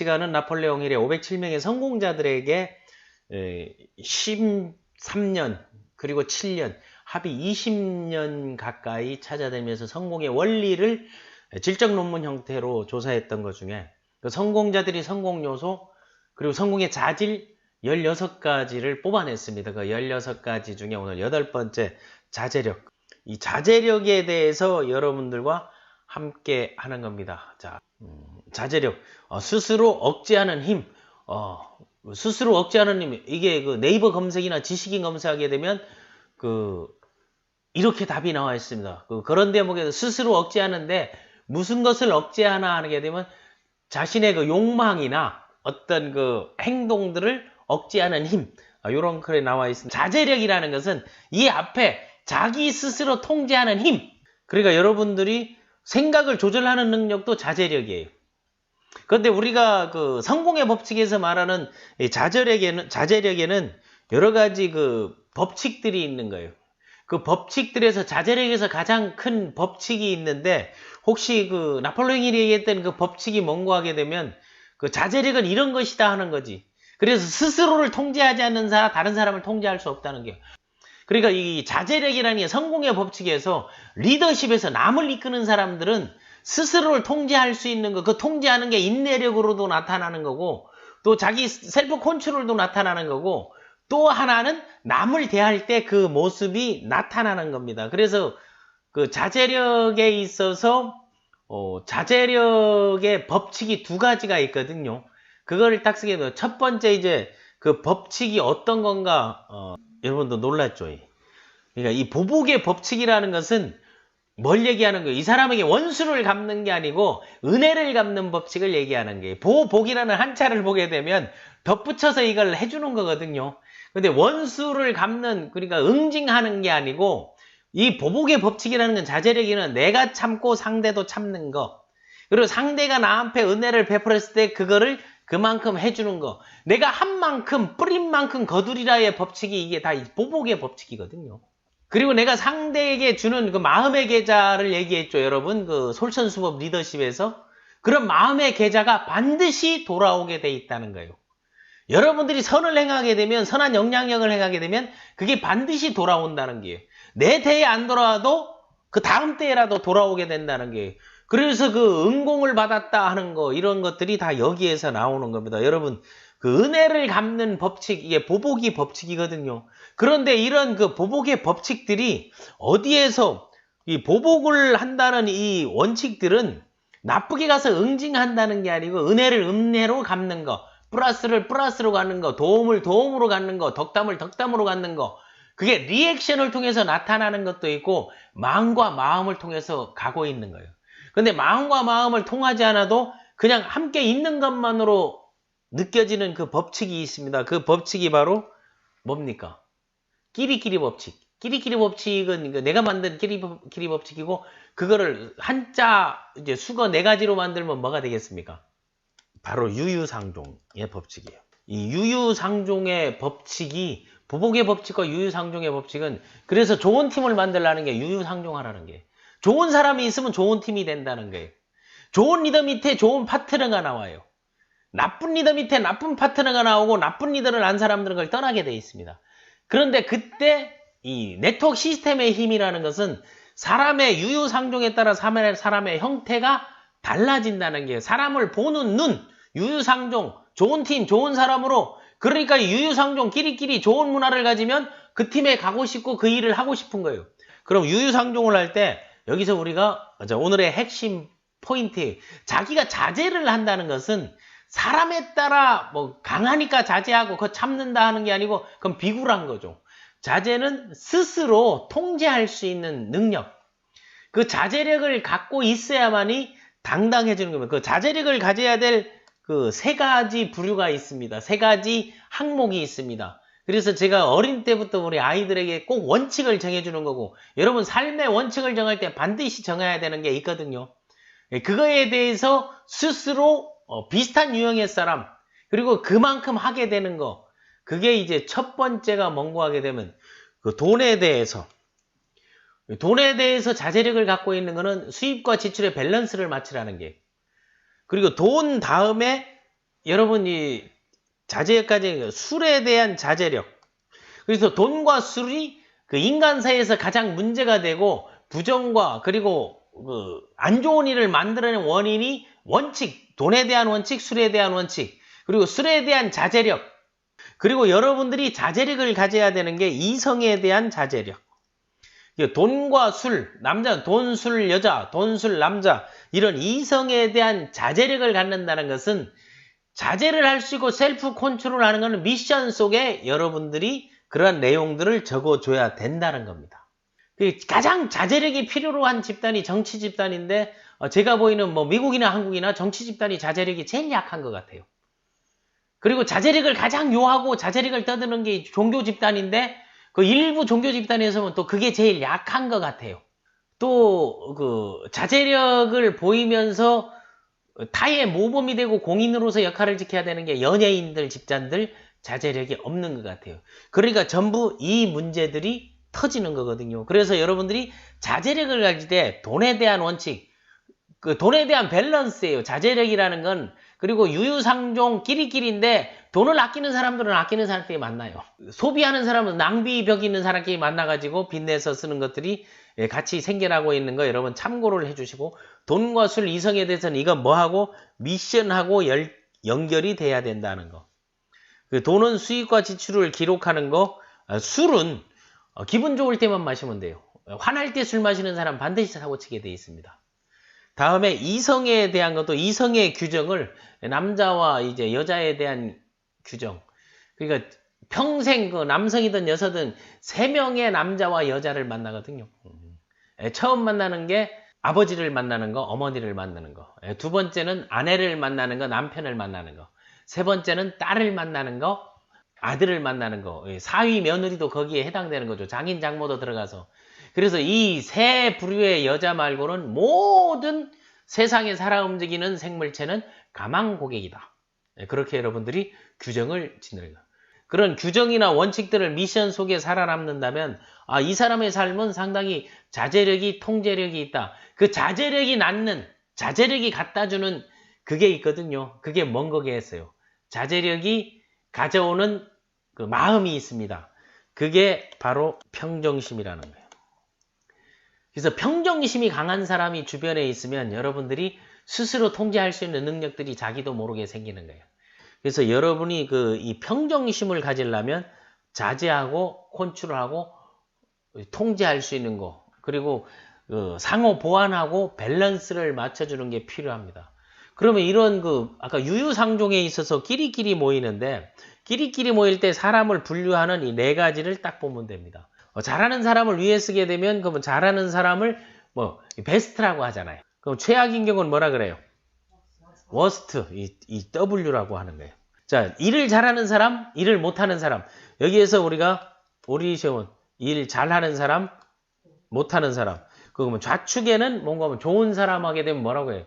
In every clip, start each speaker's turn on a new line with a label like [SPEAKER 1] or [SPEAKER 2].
[SPEAKER 1] 시간은 나폴레옹 힐의 507명의 성공자들에게 13년 그리고 7년 합의 20년 가까이 찾아다니면서 성공의 원리를 질적 논문 형태로 조사했던 것 중에 그 성공자들이 성공 요소 그리고 성공의 자질 16가지를 뽑아냈습니다. 그 16가지 중에 오늘 여덟 번째 자제력. 이 자제력에 대해서 여러분들과 함께 하는 겁니다. 자, 음, 자제력. 어, 스스로 억제하는 힘. 어, 스스로 억제하는 힘. 이게 그 네이버 검색이나 지식인 검색하게 되면 그 이렇게 답이 나와 있습니다. 그 그런 대목에서 스스로 억제하는데 무슨 것을 억제하나 하게 되면 자신의 그 욕망이나 어떤 그 행동들을 억제하는 힘 이런 아, 글에 나와 있습니다. 자제력이라는 것은 이 앞에 자기 스스로 통제하는 힘 그러니까 여러분들이 생각을 조절하는 능력도 자제력이에요. 그런데 우리가 그 성공의 법칙에서 말하는 자제력에는 자제력에는 여러 가지 그 법칙들이 있는 거예요. 그 법칙들에서 자제력에서 가장 큰 법칙이 있는데 혹시 그 나폴레옹이 얘기했던 그 법칙이 뭔고 하게 되면 그 자제력은 이런 것이다 하는 거지. 그래서 스스로를 통제하지 않는 사람, 다른 사람을 통제할 수 없다는 게. 그러니까 이 자제력이라는 게 성공의 법칙에서 리더십에서 남을 이끄는 사람들은 스스로를 통제할 수 있는 거, 그 통제하는 게 인내력으로도 나타나는 거고, 또 자기 셀프 컨트롤도 나타나는 거고, 또 하나는 남을 대할 때 그 모습이 나타나는 겁니다. 그래서 그 자제력에 있어서 어, 자제력의 법칙이 두 가지가 있거든요. 그거를 딱 쓰게 되면 첫 번째 이제 그 법칙이 어떤 건가 어, 여러분도 놀랐죠. 그러니까 이 보복의 법칙이라는 것은 뭘 얘기하는 거예요? 이 사람에게 원수를 갚는 게 아니고 은혜를 갚는 법칙을 얘기하는 거예요. 보복이라는 한자를 보게 되면 덧붙여서 이걸 해주는 거거든요. 근데 원수를 갚는 그러니까 응징하는 게 아니고 이 보복의 법칙이라는 건 자제력이는 내가 참고 상대도 참는 거. 그리고 상대가 나한테 은혜를 베풀었을 때 그거를 그만큼 해주는 거. 내가 한 만큼 뿌린 만큼 거두리라의 법칙이 이게 다 보복의 법칙이거든요. 그리고 내가 상대에게 주는 그 마음의 계좌를 얘기했죠, 여러분. 그 솔선수법 리더십에서. 그런 마음의 계좌가 반드시 돌아오게 돼 있다는 거예요. 여러분들이 선을 행하게 되면 선한 영향력을 행하게 되면 그게 반드시 돌아온다는 게 내 대에 안 돌아와도 그 다음 때라도 돌아오게 된다는 게 그래서 그 은공을 받았다 하는 거 이런 것들이 다 여기에서 나오는 겁니다. 여러분 그 은혜를 갚는 법칙 이게 보복이 법칙이거든요. 그런데 이런 그 보복의 법칙들이 어디에서 이 보복을 한다는 이 원칙들은 나쁘게 가서 응징한다는 게 아니고 은혜를 은혜로 갚는 거 플러스를 플러스로 갖는 거, 도움을 도움으로 갖는 거, 덕담을 덕담으로 갖는 거. 그게 리액션을 통해서 나타나는 것도 있고 마음과 마음을 통해서 가고 있는 거예요. 근데 마음과 마음을 통하지 않아도 그냥 함께 있는 것만으로 느껴지는 그 법칙이 있습니다. 그 법칙이 바로 뭡니까? 끼리끼리 법칙. 끼리끼리 법칙은 내가 만든 끼리끼리 법칙이고 그거를 한자 이제 수거 네 가지로 만들면 뭐가 되겠습니까? 바로 유유상종의 법칙이에요. 이 유유상종의 법칙이 부복의 법칙과 유유상종의 법칙은 그래서 좋은 팀을 만들라는 게 유유상종하라는 게 좋은 사람이 있으면 좋은 팀이 된다는 거예요. 좋은 리더 밑에 좋은 파트너가 나와요. 나쁜 리더 밑에 나쁜 파트너가 나오고 나쁜 리더를 안 사람들은 그걸 떠나게 돼 있습니다. 그런데 그때 이 네트워크 시스템의 힘이라는 것은 사람의 유유상종에 따라 사람의 형태가 달라진다는 게 사람을 보는 눈, 유유상종, 좋은 팀, 좋은 사람으로 그러니까 유유상종 끼리끼리 좋은 문화를 가지면 그 팀에 가고 싶고 그 일을 하고 싶은 거예요. 그럼 유유상종을 할 때 여기서 우리가 오늘의 핵심 포인트 자기가 자제를 한다는 것은 사람에 따라 뭐 강하니까 자제하고 그 참는다 하는 게 아니고 그건 비굴한 거죠. 자제는 스스로 통제할 수 있는 능력. 그 자제력을 갖고 있어야만이 당당해지는 겁니다. 그 자제력을 가져야 될 그 세 가지 부류가 있습니다. 세 가지 항목이 있습니다. 그래서 제가 어린 때부터 우리 아이들에게 꼭 원칙을 정해주는 거고 여러분 삶의 원칙을 정할 때 반드시 정해야 되는 게 있거든요. 예, 그거에 대해서 스스로 어, 비슷한 유형의 사람 그리고 그만큼 하게 되는 거 그게 이제 첫 번째가 뭔고 하게 되면 그 돈에 대해서 돈에 대해서 자제력을 갖고 있는 것은 수입과 지출의 밸런스를 맞추라는 게 그리고 돈 다음에 여러분 이 자제까지 술에 대한 자제력. 그래서 돈과 술이 그 인간사에서 가장 문제가 되고 부정과 그리고 그 안 좋은 일을 만들어낸 원인이 원칙, 돈에 대한 원칙, 술에 대한 원칙, 그리고 술에 대한 자제력. 그리고 여러분들이 자제력을 가져야 되는 게 이성에 대한 자제력. 돈과 술, 남자, 돈, 술, 여자, 돈, 술, 남자, 이런 이성에 대한 자제력을 갖는다는 것은 자제를 할 수 있고 셀프 컨트롤 하는 것은 미션 속에 여러분들이 그러한 내용들을 적어줘야 된다는 겁니다. 그 가장 자제력이 필요로 한 집단이 정치 집단인데 어, 제가 보이는 뭐 미국이나 한국이나 정치 집단이 자제력이 제일 약한 것 같아요. 그리고 자제력을 가장 요하고 자제력을 떠드는 게 종교 집단인데 그 일부 종교 집단에서는 또 그게 제일 약한 것 같아요. 또 그 자제력을 보이면서 타의 모범이 되고 공인으로서 역할을 지켜야 되는 게 연예인들 집단들 자제력이 없는 것 같아요. 그러니까 전부 이 문제들이 터지는 거거든요. 그래서 여러분들이 자제력을 가질 때 돈에 대한 원칙, 그 돈에 대한 밸런스예요. 자제력이라는 건 그리고 유유상종 끼리끼리인데 돈을 아끼는 사람들은 아끼는 사람끼리 만나요. 소비하는 사람은 낭비벽이 있는 사람끼리 만나가지고 빚내서 쓰는 것들이 예, 같이 생겨나고 있는 거 여러분 참고를 해주시고 돈과 술 이성에 대해서는 이건 뭐하고 미션하고 열, 연결이 돼야 된다는 거. 그 돈은 수익과 지출을 기록하는 거, 아, 술은 어, 기분 좋을 때만 마시면 돼요. 화날 때 술 마시는 사람 반드시 사고치게 돼 있습니다. 다음에 이성에 대한 것도 이성의 규정을 남자와 이제 여자에 대한 규정. 그러니까 평생 그 남성이든 여성이든 세 명의 남자와 여자를 만나거든요. 예, 처음 만나는 게 아버지를 만나는 거, 어머니를 만나는 거. 예, 두 번째는 아내를 만나는 거, 남편을 만나는 거. 세 번째는 딸을 만나는 거, 아들을 만나는 거. 예, 사위 며느리도 거기에 해당되는 거죠. 장인 장모도 들어가서. 그래서 이 세 부류의 여자 말고는 모든 세상에 살아 움직이는 생물체는 가망 고객이다. 네, 그렇게 여러분들이 규정을 짓는 거예요. 그런 규정이나 원칙들을 미션 속에 살아남는다면 아, 이 사람의 삶은 상당히 자제력이 통제력이 있다. 그 자제력이 낳는 자제력이 갖다 주는 그게 있거든요. 그게 뭔 거겠어요. 자제력이 가져오는 그 마음이 있습니다. 그게 바로 평정심이라는 거예요. 그래서 평정심이 강한 사람이 주변에 있으면 여러분들이 스스로 통제할 수 있는 능력들이 자기도 모르게 생기는 거예요. 그래서 여러분이 그 이 평정심을 가지려면 자제하고 컨트롤하고 통제할 수 있는 거 그리고 그 상호 보완하고 밸런스를 맞춰주는 게 필요합니다. 그러면 이런 그 아까 유유상종에 있어서 끼리끼리 모이는데 끼리끼리 모일 때 사람을 분류하는 이 네 가지를 딱 보면 됩니다. 어, 잘하는 사람을 위에 쓰게 되면 그러면 잘하는 사람을 뭐 베스트라고 하잖아요. 그럼 최악인 경우는 뭐라 그래요? 워스트 이, 이 W라고 하는 거예요. 자 일을 잘하는 사람, 일을 못하는 사람 여기에서 우리가 오리시온 일 잘하는 사람, 못하는 사람 그러면 좌측에는 뭔가 뭐 좋은 사람 하게 되면 뭐라고 해요?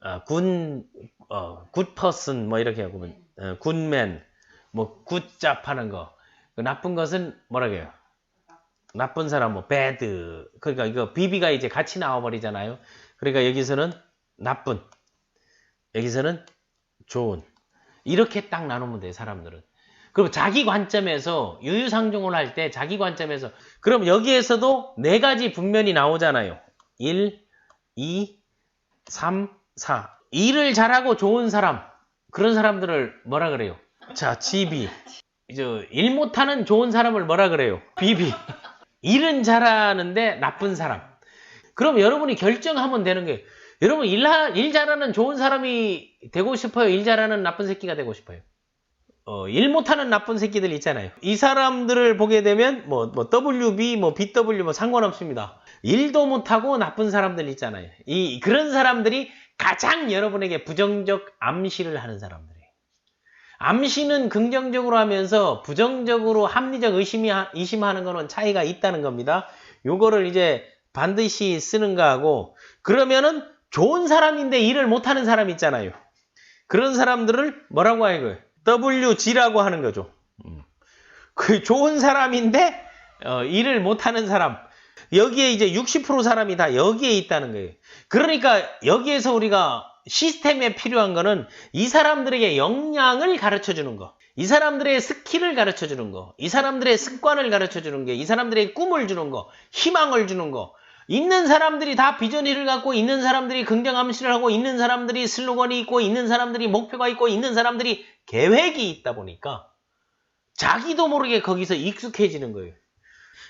[SPEAKER 1] 아, 군, 어, 굿 퍼슨 뭐 이렇게 하고 어, 굿맨 뭐 굿잡하는 거 그 나쁜 것은 뭐라고 해요? 나쁜 사람 뭐 bad 그러니까 이거 비비가 이제 같이 나와 버리잖아요. 그러니까 여기서는 나쁜 여기서는 좋은 이렇게 딱 나누면 돼요 사람들은. 그럼 자기 관점에서 유유상종을 할 때 자기 관점에서 그럼 여기에서도 네 가지 분면이 나오잖아요. 1, 2, 3, 4. 일을 잘하고 좋은 사람 그런 사람들을 뭐라 그래요? 자, 지비. 이제 일 못하는 좋은 사람을 뭐라 그래요? 비비. 일은 잘하는데 나쁜 사람. 그럼 여러분이 결정하면 되는 게 여러분 일, 일 잘하는 좋은 사람이 되고 싶어요? 일 잘하는 나쁜 새끼가 되고 싶어요? 어, 일 못하는 나쁜 새끼들 있잖아요. 이 사람들을 보게 되면 뭐, 뭐 WB, 뭐 BW 뭐 상관없습니다. 일도 못하고 나쁜 사람들 있잖아요. 이 그런 사람들이 가장 여러분에게 부정적 암시를 하는 사람들. 암시는 긍정적으로 하면서 부정적으로 합리적 의심이, 의심하는 거는 차이가 있다는 겁니다. 요거를 이제 반드시 쓰는 거하고 그러면은 좋은 사람인데 일을 못하는 사람 있잖아요. 그런 사람들을 뭐라고 하는 거예요? WG라고 하는 거죠. 음. 그 좋은 사람인데 어, 일을 못하는 사람 여기에 이제 60% 사람이 다 여기에 있다는 거예요. 그러니까 여기에서 우리가 시스템에 필요한 거는 이 사람들에게 역량을 가르쳐 주는 거. 이 사람들의 스킬을 가르쳐 주는 거. 이 사람들의 습관을 가르쳐 주는 게, 이 사람들의 꿈을 주는 거, 희망을 주는 거. 있는 사람들이 다 비전이를 갖고 있는 사람들이 긍정 암시를 하고 있는 사람들이 슬로건이 있고 있는 사람들이 목표가 있고 있는 사람들이 계획이 있다 보니까 자기도 모르게 거기서 익숙해지는 거예요.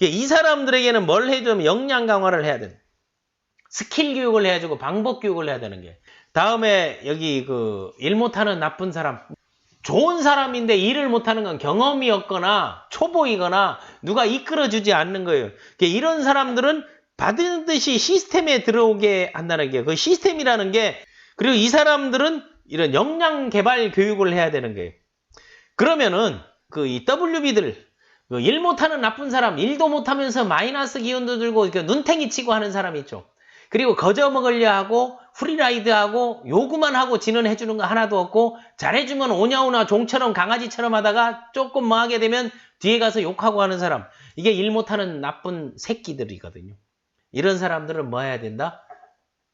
[SPEAKER 1] 이 사람들에게는 뭘 해주면 역량 강화를 해야 되는 스킬 교육을 해주고 방법 교육을 해야 되는 게 다음에 여기 그 일 못하는 나쁜 사람 좋은 사람인데 일을 못하는 건 경험이 없거나 초보이거나 누가 이끌어주지 않는 거예요. 이런 사람들은 받은 듯이 시스템에 들어오게 한다는 게 그 시스템이라는 게 그리고 이 사람들은 이런 역량 개발 교육을 해야 되는 거예요. 그러면은 그 이 WB들 그 일 못하는 나쁜 사람, 일도 못하면서 마이너스 기운도 들고 눈탱이 치고 하는 사람 있죠. 그리고 거저 먹으려 하고 프리라이드하고 요구만 하고 진언해 주는 거 하나도 없고 잘해주면 오냐오나 종처럼 강아지처럼 하다가 조금 뭐 하게 되면 뒤에 가서 욕하고 하는 사람 이게 일 못하는 나쁜 새끼들이거든요. 이런 사람들은 뭐 해야 된다?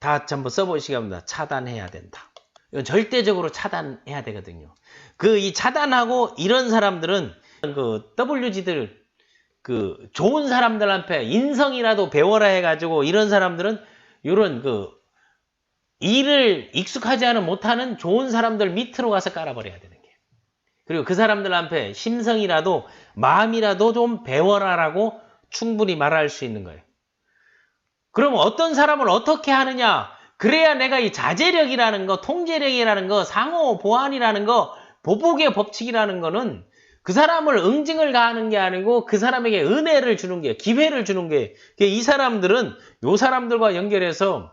[SPEAKER 1] 다 전부 써보시기 바랍니다. 차단해야 된다. 이건 절대적으로 차단해야 되거든요. 그 이 차단하고 이런 사람들은 그 WG들 그 좋은 사람들한테 인성이라도 배워라 해가지고 이런 사람들은 이런 그 일을 익숙하지 않은 못하는 좋은 사람들 밑으로 가서 깔아버려야 되는 게. 그리고 그 사람들한테 심성이라도 마음이라도 좀 배워라라고 충분히 말할 수 있는 거예요. 그럼 어떤 사람을 어떻게 하느냐? 그래야 내가 이 자제력이라는 거, 통제력이라는 거, 상호 보완이라는 거, 보복의 법칙이라는 거는 그 사람을 응징을 가하는 게 아니고 그 사람에게 은혜를 주는 게, 기회를 주는 게, 이 사람들은 요 사람들과 연결해서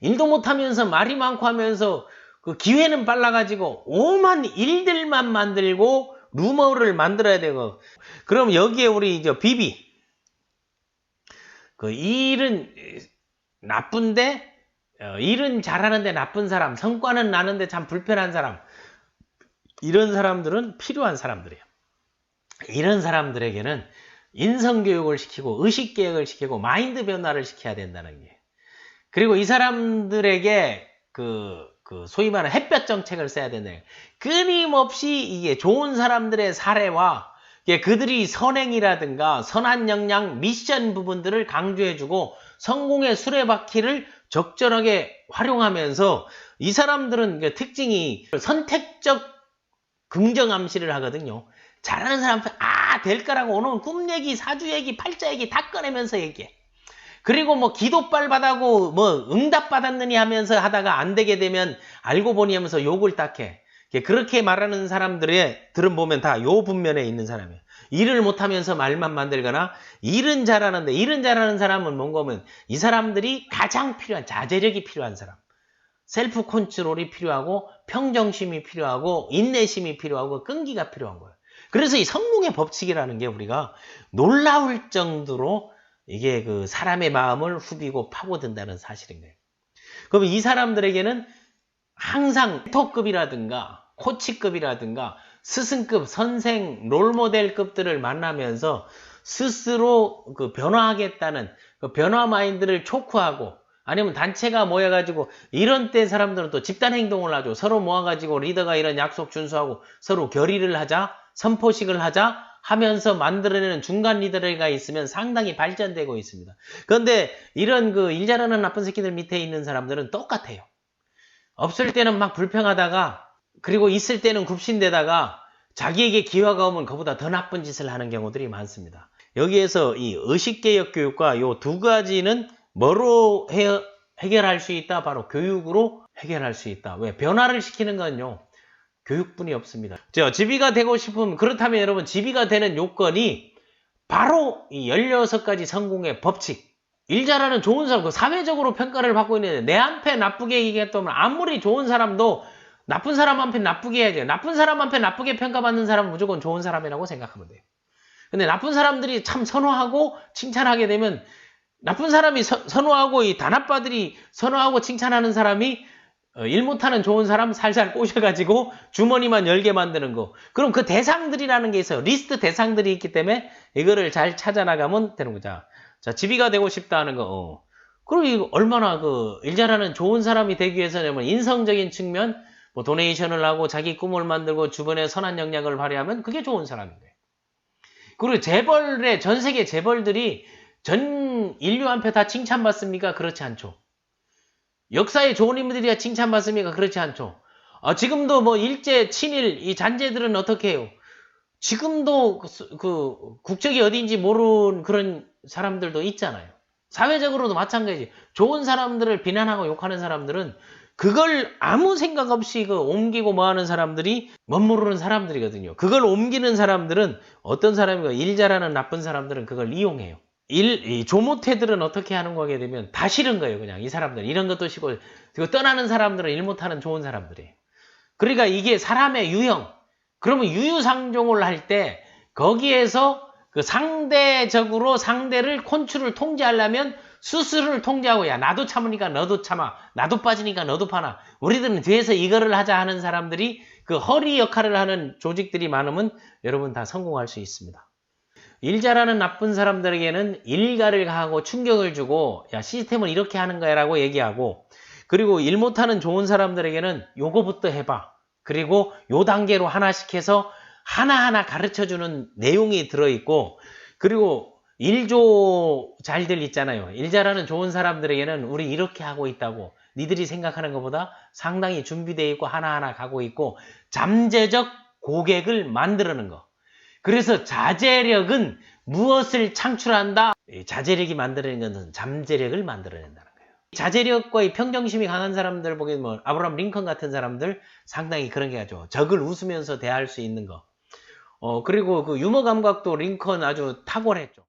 [SPEAKER 1] 일도 못하면서 말이 많고 하면서 그 기회는 빨라가지고 오만 일들만 만들고 루머를 만들어야 되고. 그럼 여기에 우리 이제 비비. 그 일은 나쁜데 어, 일은 잘하는데 나쁜 사람 성과는 나는데 참 불편한 사람. 이런 사람들은 필요한 사람들이에요. 이런 사람들에게는 인성교육을 시키고 의식계획을 시키고 마인드 변화를 시켜야 된다는 게 그리고 이 사람들에게 그, 그 소위 말하는 햇볕 정책을 써야 되는 끊임없이 이게 좋은 사람들의 사례와 그들이 선행이라든가 선한 역량, 미션 부분들을 강조해주고 성공의 수레바퀴를 적절하게 활용하면서 이 사람들은 특징이 선택적 긍정 암시를 하거든요. 잘하는 사람한테 아 될까라고 오늘 꿈 얘기, 사주 얘기, 팔자 얘기 다 꺼내면서 얘기해. 그리고 뭐 기도 빨 받아고 뭐 응답 받았느니 하면서 하다가 안 되게 되면 알고 보니 하면서 욕을 딱해. 그렇게 말하는 사람들의 들은 보면 다 요 분면에 있는 사람이에요. 일을 못하면서 말만 만들거나 일은 잘하는데 일은 잘하는 사람은 뭔가 하면 이 사람들이 가장 필요한 자제력이 필요한 사람. 셀프 컨트롤이 필요하고 평정심이 필요하고 인내심이 필요하고 끈기가 필요한 거예요. 그래서 이 성공의 법칙이라는 게 우리가 놀라울 정도로 이게 그 사람의 마음을 후비고 파고든다는 사실인 거예요. 그럼 이 사람들에게는 항상 토급이라든가 코치급이라든가 스승급, 선생, 롤모델급들을 만나면서 스스로 그 변화하겠다는 그 변화 마인드를 촉구하고 아니면 단체가 모여가지고 이런 때 사람들은 또 집단 행동을 하죠. 서로 모아가지고 리더가 이런 약속 준수하고 서로 결의를 하자, 선포식을 하자, 하면서 만들어내는 중간 리더가 있으면 상당히 발전되고 있습니다. 그런데 이런 그 일 잘하는 나쁜 새끼들 밑에 있는 사람들은 똑같아요. 없을 때는 막 불평하다가 그리고 있을 때는 굽신대다가 자기에게 기회가 오면 그보다 더 나쁜 짓을 하는 경우들이 많습니다. 여기에서 이 의식개혁 교육과 이두 가지는 뭐로 해, 해결할 수 있다? 바로 교육으로 해결할 수 있다. 왜? 변화를 시키는 건요. 교육뿐이 없습니다. 저 지비가 되고 싶으면 그렇다면 여러분 지비가 되는 요건이 바로 이 16가지 성공의 법칙. 일 잘하는 좋은 사람, 그 사회적으로 평가를 받고 있는데 내 한패 나쁘게 얘기했다면 아무리 좋은 사람도 나쁜 사람 한패 나쁘게 해야 돼요. 나쁜 사람 한패 나쁘게 평가받는 사람은 무조건 좋은 사람이라고 생각하면 돼요. 근데 나쁜 사람들이 참 선호하고 칭찬하게 되면 나쁜 사람이 서, 선호하고 이 단아빠들이 선호하고 칭찬하는 사람이 어, 일 못하는 좋은 사람 살살 꼬셔가지고 주머니만 열게 만드는 거. 그럼 그 대상들이라는 게 있어요. 리스트 대상들이 있기 때문에 이거를 잘 찾아나가면 되는 거죠. 자, 지비가 되고 싶다 하는 거. 어. 그리고 이거 얼마나 그 일 잘하는 좋은 사람이 되기 위해서는 뭐 인성적인 측면, 뭐 도네이션을 하고 자기 꿈을 만들고 주변에 선한 영향을 발휘하면 그게 좋은 사람인 거예요. 그리고 재벌의 전 세계 재벌들이 전 인류 한테 다 칭찬받습니까? 그렇지 않죠. 역사에 좋은 인물들이야 칭찬받습니까? 그렇지 않죠. 아, 지금도 뭐 일제, 친일, 이 잔재들은 어떻게 해요? 지금도 그, 그 국적이 어디인지 모르는 그런 사람들도 있잖아요. 사회적으로도 마찬가지. 좋은 사람들을 비난하고 욕하는 사람들은 그걸 아무 생각 없이 그 옮기고 뭐 하는 사람들이 멋모르는 사람들이거든요. 그걸 옮기는 사람들은 어떤 사람이고 일 잘하는 나쁜 사람들은 그걸 이용해요. 일, 이 조모태들은 어떻게 하는 거게 되면 다 싫은 거예요. 그냥 이 사람들. 이런 것도 싫고. 그리고 떠나는 사람들은 일 못하는 좋은 사람들이에요. 그러니까 이게 사람의 유형. 그러면 유유상종을 할 때 거기에서 그 상대적으로 상대를 콘추를 통제하려면 스스로를 통제하고 야 나도 참으니까 너도 참아 나도 빠지니까 너도 파나 우리들은 뒤에서 이거를 하자 하는 사람들이 그 허리 역할을 하는 조직들이 많으면 여러분 다 성공할 수 있습니다. 일 잘하는 나쁜 사람들에게는 일가를 가하고 충격을 주고 야 시스템을 이렇게 하는 거야 라고 얘기하고 그리고 일 못하는 좋은 사람들에게는 요거부터 해봐 그리고 요 단계로 하나씩 해서 하나하나 가르쳐주는 내용이 들어있고 그리고 일조 잘들 있잖아요. 일 잘하는 좋은 사람들에게는 우리 이렇게 하고 있다고 니들이 생각하는 것보다 상당히 준비되어 있고 하나하나 가고 있고 잠재적 고객을 만들어는 거. 그래서 자제력은 무엇을 창출한다? 이 자제력이 만들어낸 것은 잠재력을 만들어낸다는 거예요. 자제력과 이 평정심이 강한 사람들 보게 뭐 아브라함 링컨 같은 사람들 상당히 그런 게 하죠. 적을 웃으면서 대할 수 있는 거. 어, 그리고 그 유머 감각도 링컨 아주 탁월했죠.